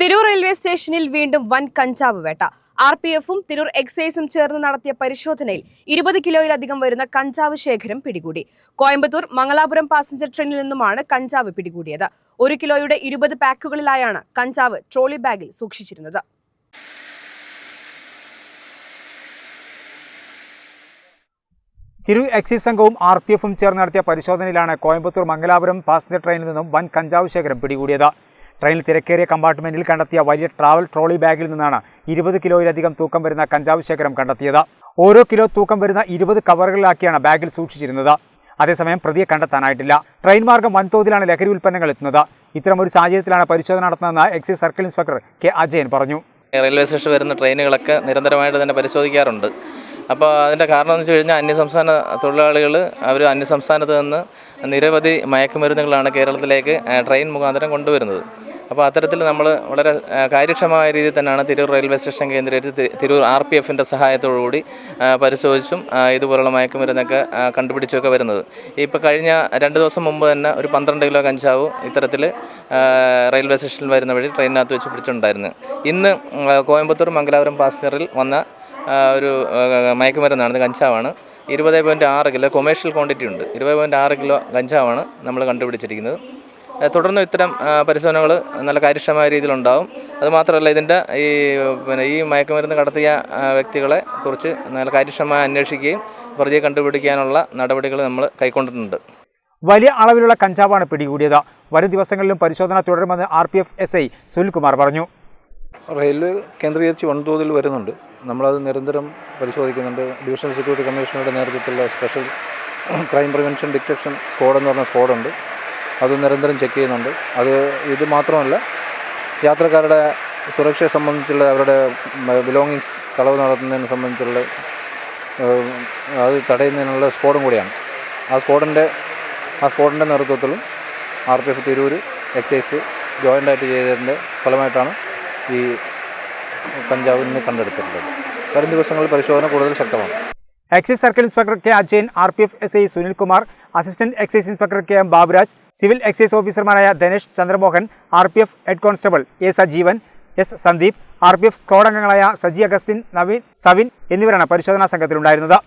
Tirur railway സ്റ്റേഷനിൽ വീണ്ടും വൻ കഞ്ചാവ് വേട്ട. ആർ പി എഫും തിരൂർ എക്സൈസും ചേർന്ന് നടത്തിയ പരിശോധനയിൽ ഇരുപത് കിലോയിലധികം വരുന്ന കഞ്ചാവ് ശേഖരം പിടികൂടി. കോയമ്പത്തൂർ മംഗലാപുരം പാസഞ്ചർ ട്രെയിനിൽ നിന്നുമാണ് കഞ്ചാവ് പിടികൂടിയത്. ഒരു കിലോയുടെ ഇരുപത് പാക്കുകളിലായാണ് കഞ്ചാവ് ട്രോളി ബാഗിൽ സൂക്ഷിച്ചിരുന്നത്. തിരു എക്സൈസ് സംഘവും ആർ പി എഫും ചേർന്ന് നടത്തിയ പരിശോധനയിലാണ് കോയമ്പത്തൂർ മംഗലാപുരം പാസഞ്ചർ ട്രെയിനിൽ നിന്നും വൻ കഞ്ചാവ് ശേഖരം പിടികൂടിയത്. ട്രെയിനിൽ തിരക്കേറിയ കമ്പാർട്ട്മെന്റിൽ കണ്ടെത്തിയ വലിയ ട്രാവൽ ട്രോളി ബാഗിൽ നിന്നാണ് ഇരുപത് കിലോയിലധികം തൂക്കം വരുന്ന കഞ്ചാവ് ശേഖരം കണ്ടെത്തിയത്. ഓരോ കിലോ തൂക്കം വരുന്ന ഇരുപത് കവറുകളിലാക്കിയാണ് ബാഗിൽ സൂക്ഷിച്ചിരുന്നത്. അതേസമയം പ്രതിയെ കണ്ടെത്താനായിട്ടില്ല. ട്രെയിൻ മാർഗം വൻതോതിലാണ് ലഹരി ഉൽപ്പന്നങ്ങൾ എത്തുന്നത്. ഇത്തരമൊരു സാഹചര്യത്തിലാണ് പരിശോധന നടത്തുന്നതെന്ന് excise circle inspector K Ajayan പറഞ്ഞു. റെയിൽവേ സ്റ്റേഷൻ വരുന്ന ട്രെയിനുകളൊക്കെ നിരന്തരമായിട്ട് തന്നെ പരിശോധിക്കാറുണ്ട്. അപ്പോൾ അതിന്റെ കാരണം എന്ന് വെച്ച് കഴിഞ്ഞാൽ അന്യസംസ്ഥാന തൊഴിലാളികൾ അവർ അന്യസംസ്ഥാനത്ത് നിന്ന് നിരവധി മയക്കുമരുന്നുകളാണ് കേരളത്തിലേക്ക് ട്രെയിൻ മുഖാന്തരം കൊണ്ടുവരുന്നത്. അപ്പോൾ അത്തരത്തിൽ നമ്മൾ വളരെ കാര്യക്ഷമമായ രീതിയിൽ തന്നെയാണ് തിരൂർ റെയിൽവേ സ്റ്റേഷൻ കേന്ദ്രീകരിച്ച് തിരൂർ ആർ പി എഫിന്റെ സഹായത്തോടുകൂടി പരിശോധിച്ചും ഇതുപോലുള്ള മയക്കുമരുന്നൊക്കെ കണ്ടുപിടിച്ചൊക്കെ വരുന്നത്. ഇപ്പോൾ കഴിഞ്ഞ രണ്ട് ദിവസം മുമ്പ് തന്നെ ഒരു പന്ത്രണ്ട് കിലോ കഞ്ചാവ് ഇത്തരത്തിൽ റെയിൽവേ സ്റ്റേഷനിൽ വരുന്ന വഴി ട്രെയിനിനകത്ത് വെച്ച് പിടിച്ചിട്ടുണ്ടായിരുന്നു. ഇന്ന് കോയമ്പത്തൂർ മംഗലാപുരം പാസഞ്ചറിൽ വന്ന ഒരു മയക്കുമരുന്നാണ് കഞ്ചാവാണ്. ഇരുപത് പോയിന്റ് ആറ് കിലോ കൊമേഴ്ഷ്യൽ ക്വാണ്ടിറ്റി ഉണ്ട് ഇരുപത് പോയിന്റ് ആറ് കിലോ കഞ്ചാവാണ് നമ്മൾ കണ്ടുപിടിച്ചിരിക്കുന്നത്. തുടർന്ന് ഇത്തരം പരിശോധനകൾ നല്ല കാര്യക്ഷമമായ രീതിയിലുണ്ടാവും. അതുമാത്രമല്ല ഇതിന്റെ ഈ പിന്നെ ഈ മയക്കുമരുന്ന് കടത്തിയ വ്യക്തികളെ കുറിച്ച് നല്ല കാര്യക്ഷമമായി അന്വേഷിക്കുകയും പ്രതിയെ കണ്ടുപിടിക്കാനുള്ള നടപടികൾ നമ്മൾ കൈക്കൊണ്ടിട്ടുണ്ട്. വലിയ അളവിലുള്ള കഞ്ചാവാണ് പിടികൂടിയത്. വരും ദിവസങ്ങളിലും പരിശോധന തുടരുമെന്ന് R P F S I Sunilkumar പറഞ്ഞു. റെയിൽവേ കേന്ദ്രീകരിച്ച് വൻതോതിൽ വരുന്നുണ്ട്. നമ്മളത് നിരന്തരം പരിശോധിക്കുന്നുണ്ട്. ഡിവിഷണൽ സെക്യൂരിറ്റി കമ്മീഷണറുടെ നേതൃത്വത്തിലുള്ള special crime prevention detection squad എന്ന് പറഞ്ഞ സ്ക്വാഡുണ്ട്. അത് നിരന്തരം ചെക്ക് ചെയ്യുന്നുണ്ട്. അത് ഇത് മാത്രമല്ല യാത്രക്കാരുടെ സുരക്ഷയെ സംബന്ധിച്ചുള്ള അവരുടെ ബിലോങ്ങിങ്സ് കളവ് നടത്തുന്നതിനെ സംബന്ധിച്ചുള്ള അത് തടയുന്നതിനുള്ള സ്ക്വാഡും കൂടിയാണ്. ആ സ്ക്വാഡിന്റെ ആ സ്ക്വാഡിന്റെ നേതൃത്വത്തിലും R P F Tirur excise ജോയിന്റായിട്ട് ചെയ്തതിന്റെ ഫലമായിട്ടാണ് ഈ കഞ്ചാവിനെ കണ്ടെടുത്തിട്ടുള്ളത്. വരും ദിവസങ്ങളിൽ പരിശോധന കൂടുതൽ ശക്തമാണ്. Excise circle inspector K Ajayan R P F S I Sunilkumar assistant excise inspector K M Baburaj civil excise ഓഫീസർമാരായ Dhanesh Chandramohan R P F head constable A Sajeevan S Sandeep R P F squad അംഗങ്ങളായ Saji Augustine Naveen Savin എന്നിവരാണ് പരിശോധനാ സംഘത്തിലുണ്ടായിരുന്നത്.